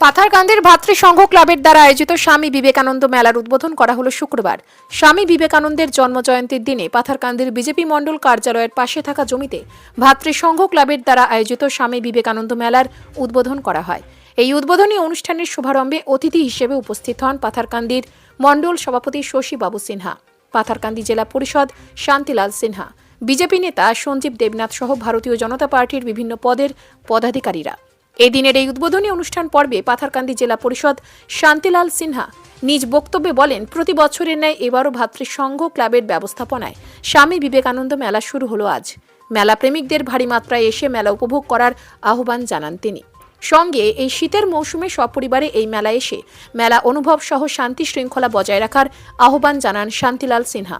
পাথারকান্দির ভাতৃসংঘ ক্লাবের দ্বারা আয়োজিত স্বামী বিবেকানন্দ মেলার উদ্বোধন করা হলো শুক্রবার। স্বামী বিবেকানন্দের জন্মজয়ন্তীর দিনে পাথারকান্দির বিজেপি মণ্ডল কার্যালয়ের পাশে থাকা জমিতে ভাতৃসংঘ ক্লাবের দ্বারা আয়োজিত স্বামী বিবেকানন্দ মেলার উদ্বোধন করা হয়। এই উদ্বোধনী অনুষ্ঠানের শুভারম্ভে অতিথি হিসেবে উপস্থিত হন পাথারকান্দির মণ্ডল সভাপতি শশী বাবু সিনহা, পাথারকান্দি জেলা পরিষদ শান্তিলাল সিনহা, বিজেপি নেতা সঞ্জীব দেবনাথ সহ ভারতীয় জনতা পার্টির বিভিন্ন পদের পদাধিকারীরা। এই দিনের এই উদ্বোধনী অনুষ্ঠান পর্বে পাথারকান্দি জেলা পরিষদ শান্তিলাল সিনহা নিজ বক্তব্যে বলেন, প্রতি বছরের ন্যায় এবারও ভাতৃসংঘ ক্লাবের ব্যবস্থাপনায় স্বামী বিবেকানন্দ মেলা শুরু হলো আজ। মেলা প্রেমিকদের ভারী মাত্রায় এসে মেলা উপভোগ করার আহ্বান জানান তিনি। সঙ্গে এই শীতের মৌসুমে সপরিবারে এই মেলা এসে মেলা অনুভব সহ শান্তি শৃঙ্খলা বজায় রাখার আহ্বান জানান Shantilal Sinha.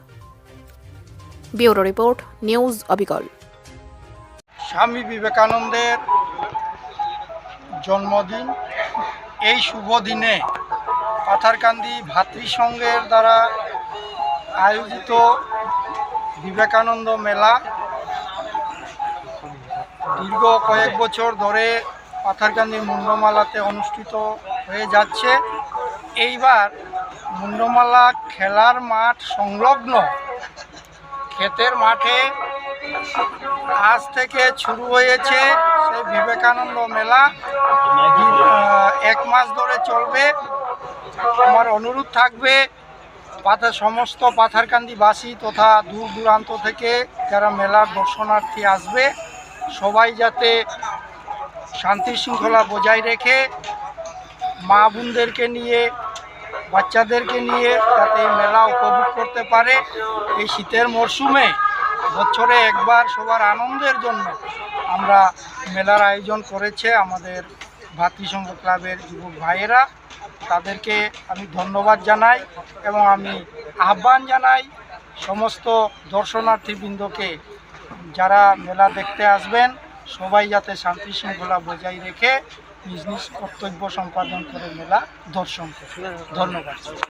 Bureau report, news Abikal. স্বামী বিবেকানন্দের জন্মদিন। এই শুভ দিনে পাথারকান্দি ভাতৃসংঘের দ্বারা আয়োজিত বিবেকানন্দ মেলা দীর্ঘ কয়েক বছর ধরে পাথারকান্দি মুন্ডমালাতে অনুষ্ঠিত হয়ে যাচ্ছে। এইবার মুন্ডমালা খেলার মাঠ সংলগ্ন ক্ষেতের মাঠে আজ থেকে শুরু হয়েছে বিবেকানন্দ মেলা এক মাস ধরে চলবে। আমার অনুরোধ থাকবে, পাথা সমস্ত পাথারকান্দিবাসী তথা দূর দূরান্ত থেকে যারা মেলার দর্শনার্থী আসবে, সবাই যাতে শান্তি শৃঙ্খলা বজায় রেখে মা বোনদেরকে নিয়ে, বাচ্চাদেরকে নিয়ে যাতে মেলা উপভোগ করতে পারে। এই শীতের মরশুমে বছরে একবার সবার আনন্দের জন্য আমরা মেলার আয়োজন করেছে আমাদের ভাতৃসংঘ ক্লাবের যুবক ভাইয়েরা। তাদেরকে আমি ধন্যবাদ জানাই এবং আমি আহ্বান জানাই সমস্ত দর্শনার্থীবৃন্দকে, যারা মেলা দেখতে আসবেন, সবাই যাতে শান্তি শৃঙ্খলা বজায় রেখে নিজ নিজ কর্তব্য সম্পাদন করে মেলা দর্শন করে ধন্যবাদ।